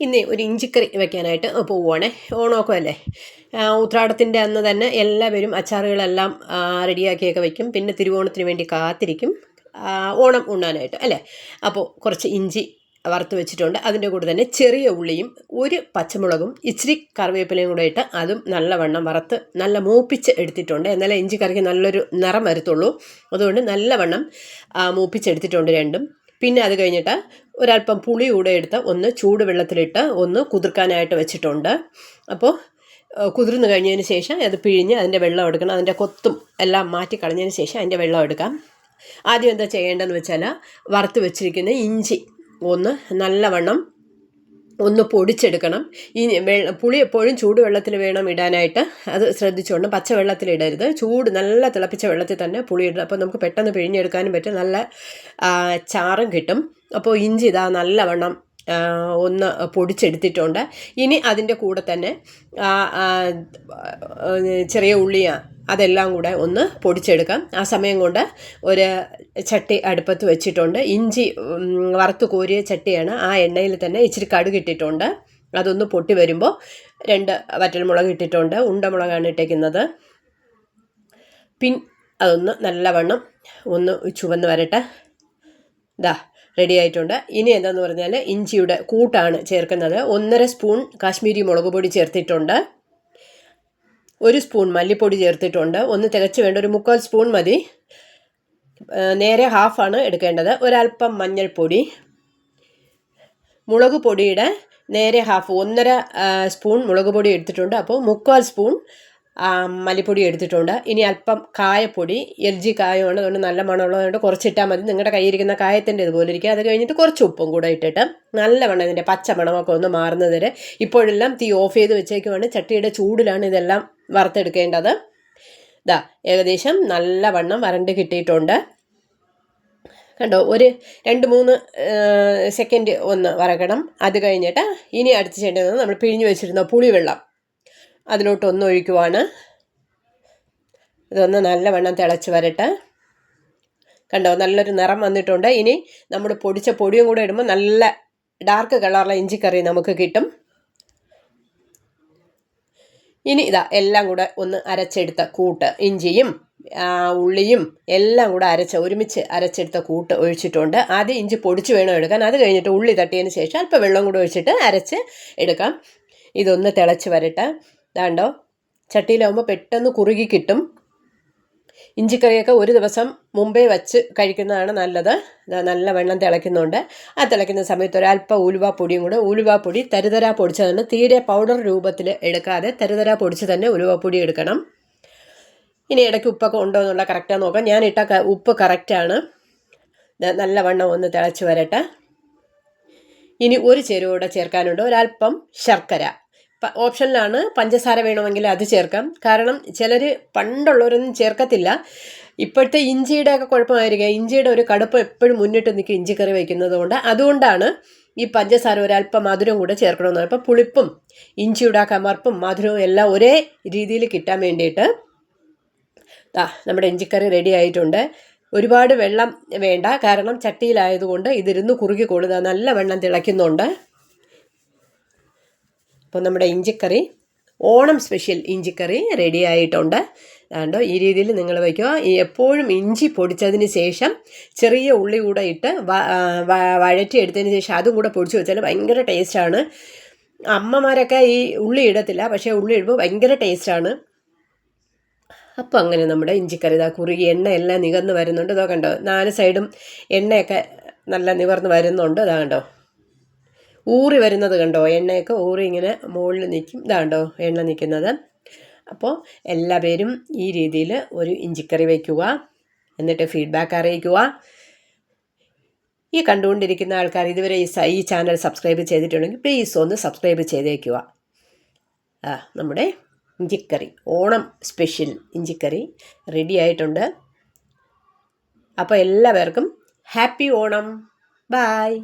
ഇന്ന് ഒരു ഇഞ്ചിക്കറി വെക്കാനായിട്ട് പോവുകയാണ് ഓണമൊക്കെ അല്ലേ ഉത്രാടത്തിന്റെ അന്ന് തന്നെ എല്ലാവരും അച്ചാറുകളെല്ലാം റെഡിയാക്കിയൊക്കെ വയ്ക്കും പിന്നെ തിരുവോണത്തിന് വേണ്ടി കാത്തിരിക്കും. ഓണം ഉണ്ണാനായിട്ട് അല്ലേ? അപ്പോൾ കുറച്ച് ഇഞ്ചി വറുത്ത് വെച്ചിട്ടുണ്ട്. അതിന്റെ കൂടെ തന്നെ ചെറിയ ഉള്ളിയും ഒരു പച്ചമുളകും ഇച്ചിരി കറിവേപ്പിലയും കൂടെ ഇട്ട് അതും നല്ലവണ്ണം വറുത്ത് നല്ല മൂപ്പിച്ച് എടുത്തിട്ടുണ്ട്. എന്നാലേ ഇഞ്ചി കറിക്ക് നല്ലൊരു നിറം വരത്തുള്ളൂ. അതുകൊണ്ട് നല്ലവണ്ണം മൂപ്പിച്ചെടുത്തിട്ടുണ്ട് രണ്ടും. പിന്നെ അത് കഴിഞ്ഞിട്ട് ഒരല്പം പുളി കൂടെ എടുത്ത് ഒന്ന് ചൂടുവെള്ളത്തിലിട്ട് ഒന്ന് കുതിർക്കാനായിട്ട് വെച്ചിട്ടുണ്ട്. അപ്പോൾ കുതിർന്നു കഴിഞ്ഞതിന് ശേഷം അത് പിഴിഞ്ഞ് അതിന്റെ വെള്ളം എടുക്കണം. അതിന്റെ കൊത്തും എല്ലാം മാറ്റി കളഞ്ഞതിന് ശേഷം അതിന്റെ വെള്ളം എടുക്കാം. ആദ്യം എന്താ ചെയ്യേണ്ടതെന്ന് വെച്ചാൽ വറുത്ത് വെച്ചിരിക്കുന്ന ഇഞ്ചി ഒന്ന് നല്ലവണ്ണം ഒന്ന് പൊടിച്ചെടുക്കണം. ഈ പുളി എപ്പോഴും ചൂടുവെള്ളത്തിൽ വേണം ഇടാനായിട്ട്. അത് ശ്രദ്ധിച്ചുകൊണ്ട് പച്ചവെള്ളത്തിൽ ഇടരുത്. ചൂട് നല്ല തിളപ്പിച്ച വെള്ളത്തിൽ തന്നെ പുളി ഇടണം. അപ്പോൾ നമുക്ക് പെട്ടെന്ന് പിഴിഞ്ഞെടുക്കാനും പറ്റും. നല്ല ചാറും കിട്ടും. അപ്പോൾ ഇഞ്ചി ഇതാ നല്ലവണ്ണം ഒന്ന് പൊടിച്ചെടുത്തിട്ടുണ്ട്. ഇനി അതിന്റെ കൂടെ തന്നെ ചെറിയ ഉള്ളിയ അതെല്ലാം കൂടെ ഒന്ന് പൊടിച്ചെടുക്കാം. ആ സമയം കൊണ്ട് ഒരു ചട്ടി അടുപ്പത്ത് വെച്ചിട്ടുണ്ട്. ഇഞ്ചി വറുത്ത് കോരിയ ചട്ടിയാണ്. ആ എണ്ണയിൽ തന്നെ ഇച്ചിരി കടുകിട്ടിട്ടുണ്ട് അതൊന്ന് പൊട്ടി വരുമ്പോൾ രണ്ട് വറ്റൽമുളക് ഇട്ടിട്ടുണ്ട്. ഉണ്ടമുളകാണ് ഇട്ടേക്കുന്നത്. പിൻ അതൊന്ന് നല്ലവണ്ണം ഒന്ന് ചുവന്ന് വരട്ടെ. ഇതാ റെഡി ആയിട്ടുണ്ട്. ഇനി എന്താന്ന് പറഞ്ഞാൽ ഇഞ്ചിയുടെ കൂട്ടാണ് ചേർക്കുന്നത്. ഒന്നര സ്പൂൺ കാശ്മീരി മുളക് പൊടി ചേർത്തിട്ടുണ്ട്. ഒരു സ്പൂൺ മല്ലിപ്പൊടി ചേർത്തിട്ടുണ്ട്. ഒന്ന് തികച്ചു വേണ്ട ഒരു മുക്കാൽ സ്പൂൺ മതി. നേരെ ഹാഫാണ് എടുക്കേണ്ടത്. ഒരല്പം മഞ്ഞൾപ്പൊടി. മുളക് പൊടിയുടെ നേരെ ഹാഫ് ഒന്നര സ്പൂൺ മുളക് പൊടി എടുത്തിട്ടുണ്ട്. അപ്പോൾ മുക്കാൽ സ്പൂൺ മല്ലിപ്പൊടി എടുത്തിട്ടുണ്ട്. ഇനി അല്പം കായപ്പൊടി എൽ ജി കായമാണ് അതുകൊണ്ട് നല്ല മണമുള്ളതുകൊണ്ട് കുറച്ചിട്ടാൽ മതി. നിങ്ങളുടെ കയ്യിരിക്കുന്ന കായത്തിന്റെ ഇതുപോലെ ഇരിക്കുക. അത് കഴിഞ്ഞിട്ട് കുറച്ച് ഉപ്പും കൂടെ ഇട്ടിട്ട് നല്ലവണ്ണം ഇതിന്റെ പച്ച മണമൊക്കെ ഒന്ന് മാറുന്നത് വരെ ഇപ്പോഴെല്ലാം തീ ഓഫ് ചെയ്ത് വെച്ചേക്കുവാണ്. ചട്ടിയുടെ ചൂടിലാണ് ഇതെല്ലാം വറുത്തെടുക്കേണ്ടത്. ഇതാ ഏകദേശം നല്ല വണ്ണം വരണ്ട് കിട്ടിയിട്ടുണ്ട്. കണ്ടോ ഒരു രണ്ട് മൂന്ന് സെക്കൻഡ് ഒന്ന് വറക്കണം. അത് കഴിഞ്ഞിട്ട് ഇനി അടുത്ത് ചെയ്യേണ്ടത് നമ്മൾ പിഴിഞ്ഞു വെച്ചിരുന്ന പുളിവെള്ളം. അതിലോട്ട് ഒന്ന് ഒഴിക്കുവാണ്. ഇതൊന്ന് നല്ലവണ്ണം തിളച്ച് വരട്ടെ. കണ്ടോ നല്ലൊരു നിറം വന്നിട്ടുണ്ട്. ഇനി നമ്മൾ പൊടിച്ച പൊടിയും കൂടെ ഇടുമ്പോൾ നല്ല ഡാർക്ക് കളറുള്ള ഇഞ്ചിക്കറി നമുക്ക് കിട്ടും. ഇനി ഇതാ എല്ലാം കൂടെ ഒന്ന് അരച്ചെടുത്ത കൂട്ട് ഇഞ്ചിയും ഉള്ളിയും എല്ലാം കൂടെ അരച്ച് ഒരുമിച്ച് അരച്ചെടുത്ത കൂട്ട് ഒഴിച്ചിട്ടുണ്ട്. ആദ്യം ഇഞ്ചി പൊടിച്ച് വേണം എടുക്കാൻ? അത് കഴിഞ്ഞിട്ട് ഉള്ളി തട്ടിയതിന് ശേഷം അല്പം വെള്ളം കൂടെ ഒഴിച്ചിട്ട് അരച്ച് എടുക്കാം. ഇതൊന്ന് തിളച്ച് വരട്ടെ. ഇതാണ്ടോ? ചട്ടിയിലാവുമ്പോൾ പെട്ടെന്ന് കുറുകി കിട്ടും. ഇഞ്ചിക്കറിയൊക്കെ ഒരു ദിവസം മുമ്പേ വച്ച് കഴിക്കുന്നതാണ് നല്ലത്. നല്ല വെള്ളം തിളയ്ക്കുന്നുണ്ട്. ആ തിളയ്ക്കുന്ന സമയത്ത് ഒരല്പം പൊടിയും കൂടെ ഉലുവ പൊടി തരുതര പൊടിച്ചതാണ്. തീരെ പൗഡർ രൂപത്തിൽ എടുക്കാതെ തരുതര പൊടിച്ച് തന്നെ ഉലുവ പൊടി എടുക്കണം. ഇനി ഇടയ്ക്ക് ഉപ്പൊക്കെ ഉണ്ടോ എന്നുള്ള കറക്റ്റാണ് നോക്കാം. ഞാൻ ഇട്ട ഉപ്പ് കറക്റ്റാണ് നല്ല വണ്ണം ഒന്ന് തിളച്ച് വരട്ടെ. ഇനി ഒരു ചേരുവ ചേർക്കാനുണ്ട്. ഒരല്പം ശർക്കര. ഓപ്ഷനിലാണ് പഞ്ചസാര വേണമെങ്കിൽ അത് ചേർക്കാം. കാരണം ചിലർ പണ്ടുള്ളവരൊന്നും ചേർക്കത്തില്ല. ഇപ്പോഴത്തെ ഇഞ്ചിയുടെ ഒക്കെ കുഴപ്പമായിരിക്കുക ഇഞ്ചിയുടെ ഒരു കടുപ്പം എപ്പോഴും മുന്നിട്ട് നിൽക്കും ഇഞ്ചിക്കറി വയ്ക്കുന്നത് കൊണ്ട് അതുകൊണ്ടാണ് ഈ പഞ്ചസാര ഒരല്പം മധുരം കൂടെ ചേർക്കണമെന്ന് അപ്പം പുളിപ്പും ഇഞ്ചിയുടെ കമർപ്പും മധുരവും എല്ലാം ഒരേ രീതിയിൽ കിട്ടാൻ വേണ്ടിയിട്ട് ആ നമ്മുടെ ഇഞ്ചിക്കറി റെഡി ആയിട്ടുണ്ട്. ഒരുപാട് വെള്ളം വേണ്ട. കാരണം ചട്ടിയിലായതുകൊണ്ട് ഇതിരുന്ന് കുറുകി കൊടുത്താൽ നല്ല വെള്ളം തിളയ്ക്കുന്നുണ്ട്. അപ്പോൾ നമ്മുടെ ഇഞ്ചിക്കറി ഓണം സ്പെഷ്യൽ ഇഞ്ചിക്കറി റെഡി ആയിട്ടുണ്ട്. കണ്ടോ? ഈ രീതിയിൽ നിങ്ങൾ വയ്ക്കുക. എപ്പോഴും ഇഞ്ചി പൊടിച്ചതിന് ശേഷം ചെറിയ ഉള്ളി കൂടെ ഇട്ട് വ- വഴറ്റി എടുത്തതിന് ശേഷം അതും കൂടെ പൊടിച്ച് വെച്ചാൽ ഭയങ്കര ടേസ്റ്റാണ് അമ്മമാരൊക്കെ ഈ ഉള്ളി ഇടത്തില്ല പക്ഷേ ഉള്ളി ഇടുമ്പോൾ ഭയങ്കര ടേസ്റ്റാണ് അപ്പോൾ അങ്ങനെ നമ്മുടെ ഇഞ്ചിക്കറി ഇതാ കുറുകി എണ്ണയെല്ലാം നികന്ന് വരുന്നുണ്ട്. ഇതോ കണ്ടോ? നാല് സൈഡും എണ്ണയൊക്കെ നല്ല നിവർന്ന് വരുന്നുണ്ട്. ഇതാ കണ്ടോ? ഊറി വരുന്നത് കണ്ടോ? എണ്ണയൊക്കെ ഊറി ഇങ്ങനെ മുകളിൽ നിൽക്കും. ഇതാണ്ടോ എണ്ണ നിൽക്കുന്നത്. അപ്പോൾ എല്ലാ പേരും ഈ രീതിയിൽ ഒരു ഇഞ്ചിക്കറി വയ്ക്കുക എന്നിട്ട് ഫീഡ്ബാക്ക് അറിയിക്കുക. ഈ കണ്ടുകൊണ്ടിരിക്കുന്ന ആൾക്കാർ ഇതുവരെ ഈ ചാനൽ സബ്സ്ക്രൈബ് ചെയ്തിട്ടുണ്ടെങ്കിൽ പ്ലീസ് ഒന്ന് സബ്സ്ക്രൈബ് ചെയ്തേക്കുക. ആ നമ്മുടെ ഇഞ്ചിക്കറി ഓണം സ്പെഷ്യൽ ഇഞ്ചിക്കറി റെഡി ആയിട്ടുണ്ട്. അപ്പോൾ എല്ലാവർക്കും ഹാപ്പി ഓണം. ബായ്